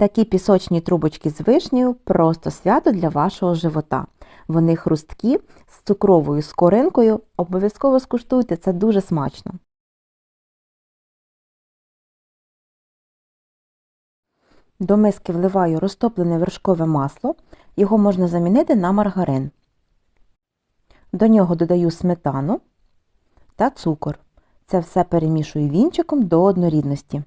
Такі пісочні трубочки з вишнею просто свято для вашого живота. Вони хрусткі з цукровою скоринкою. Обов'язково скуштуйте, це дуже смачно. До миски вливаю розтоплене вершкове масло, його можна замінити на маргарин. До нього додаю сметану та цукор. Це все перемішую вінчиком до однорідності.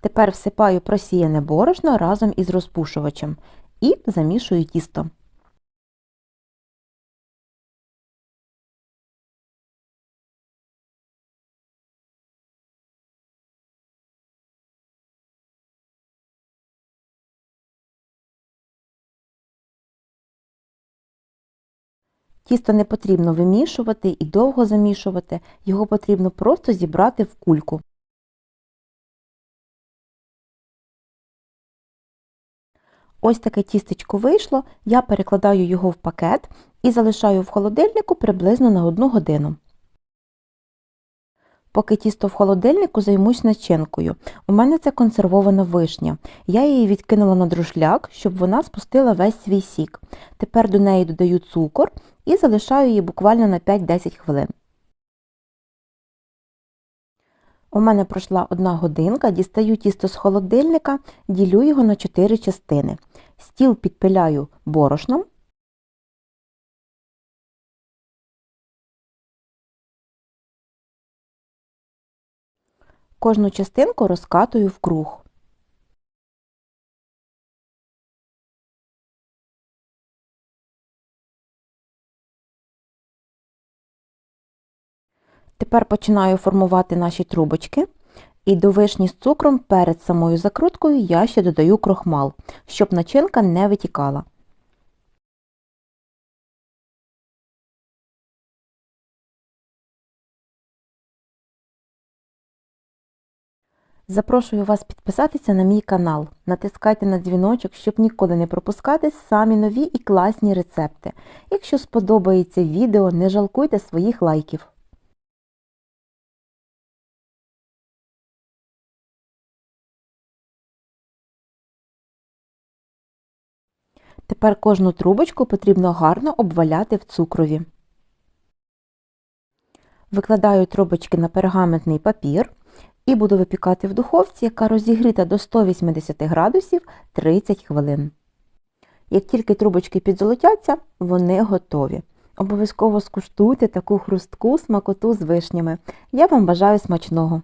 Тепер всипаю просіяне борошно разом із розпушувачем і замішую тісто. Тісто не потрібно вимішувати і довго замішувати, його потрібно просто зібрати в кульку. Ось таке тістечко вийшло, я перекладаю його в пакет і залишаю в холодильнику приблизно на 1 годину. Поки тісто в холодильнику займусь начинкою. У мене це консервована вишня. Я її відкинула на друшляк, щоб вона спустила весь свій сік. Тепер до неї додаю цукор і залишаю її буквально на 5-10 хвилин. У мене пройшла одна годинка, дістаю тісто з холодильника, ділю його на 4 частини. Стіл підпиляю борошном. Кожну частинку розкатую в круг. Тепер починаю формувати наші трубочки. І до вишні з цукром перед самою закруткою я ще додаю крохмал, щоб начинка не витікала. Запрошую вас підписатися на мій канал. Натискайте на дзвіночок, щоб ніколи не пропускати самі нові і класні рецепти. Якщо сподобається відео, не жалкуйте своїх лайків. Тепер кожну трубочку потрібно гарно обваляти в цукрові. Викладаю трубочки на пергаментний папір і буду випікати в духовці, яка розігріта до 180 градусів 30 хвилин. Як тільки трубочки підзолотяться, вони готові. Обов'язково скуштуйте таку хрустку смакоту з вишнями. Я вам бажаю смачного!